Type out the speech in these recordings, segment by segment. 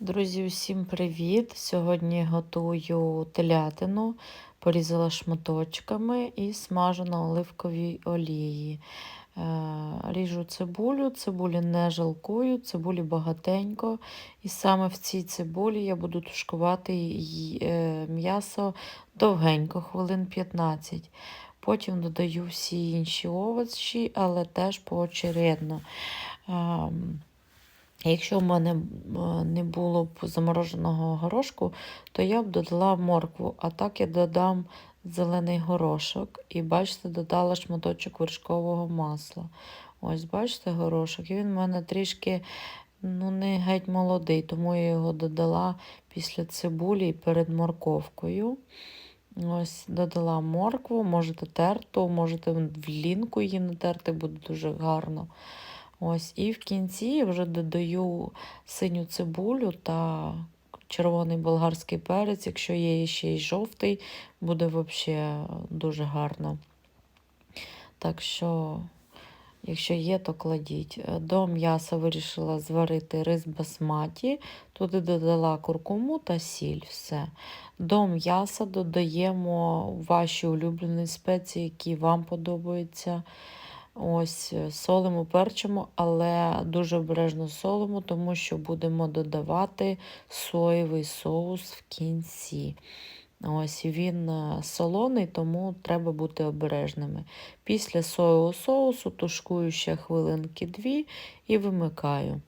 Друзі, усім привіт! Сьогодні готую телятину, порізала шматочками і смажу на оливковій олії. Е, Ріжу цибулю, цибулі не жалкую, цибулі багатенько. І саме в цій цибулі я буду тушкувати е, м'ясо довгенько, хвилин 15. Потім додаю всі інші овочі, але теж поочередно. Якщо в мене е, не було б замороженого горошку, то я б додала моркву, а так я додам зелений горошок. І бачите, додала шматочок вершкового масла. Ось, бачите, горошок. І він в мене трішки ну, не геть молодий, тому я його додала після цибулі перед морковкою. Ось, додала моркву, можете терту, можете в лінку її натерти, буде дуже гарно. Ось, І в кінці вже додаю синю цибулю та червоний болгарський перець. Якщо є ще й жовтий, буде взагалі дуже гарно. Так що, якщо є, то кладіть. До м'яса вирішила зварити рис басматі, туди додала куркуму та сіль. Все. До м'яса додаємо ваші улюблені спеції, які вам подобаються. Ось е, солимо, перчимо, але дуже обережно солимо, тому що будемо додавати соєвий соус в кінці. Ось Він е, солоний, тому треба бути обережними. Після соєвого соусу тушкую ще хвилинки дві і вимикаю.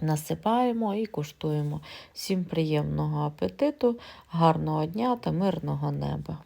Насипаємо і куштуємо. Всім приємного апетиту, гарного дня та мирного неба!